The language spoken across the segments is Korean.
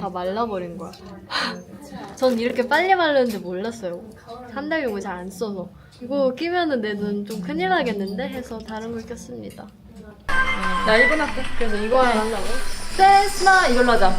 다 말라버린 거야. 전 이렇게 빨리 마르는지 몰랐어요. 산달용을 잘 안 써서. 이거 끼면은 내 눈 좀 큰일 나겠는데 해서 다른 걸 꼈습니다. 나 이거 할게. 그래서 이거 한다고? 세스마 이걸로 하자.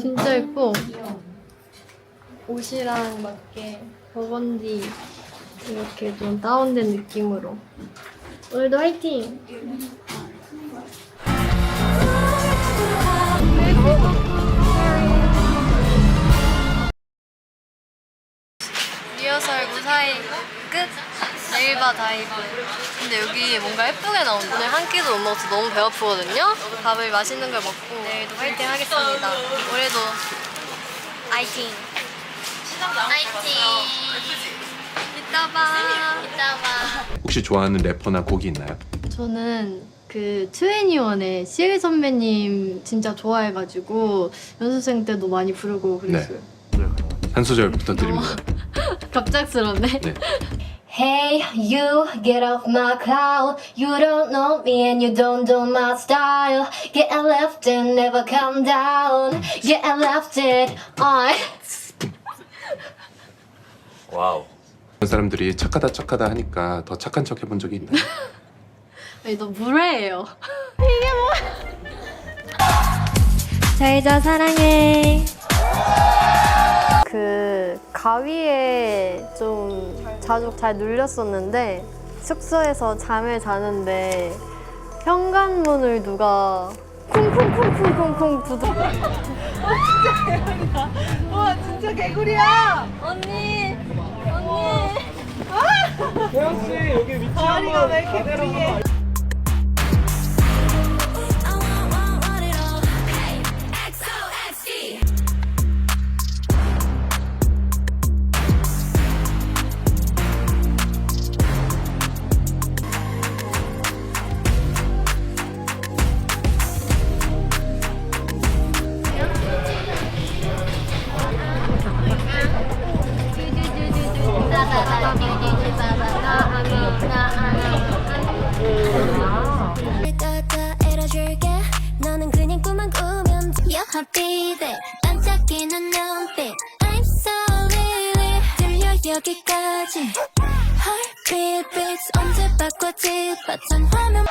진짜 예뻐. 옷이랑 맞게 버건디 이렇게 좀 다운된 느낌으로. 오늘도 화이팅! 무사히 끝! 내일 봐 다이브. 근데 여기 뭔가 예쁘게 나온다. 오늘 한 끼도 못 먹어서 너무 배고프거든요? 밥을 맛있는 걸 먹고 내일도 화이팅 하겠습니다. 올해도 화이팅! 화이팅! 이따 봐! 이따 봐! 혹시 좋아하는 래퍼나 곡이 있나요? 저는 그 트웬티원의 시엘 선배님 진짜 좋아해가지고 연습생 때도 많이 부르고 그랬어요. 한 소절 부탁드립니다. 갑작스럽네. 네. Hey, you get off my cloud. You don't know me and you don't know my style. Get left and never come down. Get left it on. 와우. 그런 사람들이 착하다 착하다 하니까 더 착한 척 해본 적이 있나요? 아니 너 무례해요. 잘자 사랑해. 그 가위에 좀 자주 잘 눌렸었는데 숙소에서 잠을 자는데 현관문을 누가 쿵쿵쿵쿵쿵쿵 두드. 와 진짜 개구리야. 언니, 언니. 대영 씨 여기 위치 다리가 왜 이렇게 돼 Your heartbeat 반짝이는 눈빛 I'm so really 들려 여기까지 Heartbeat beats 언제 바꿔지 버튼 화면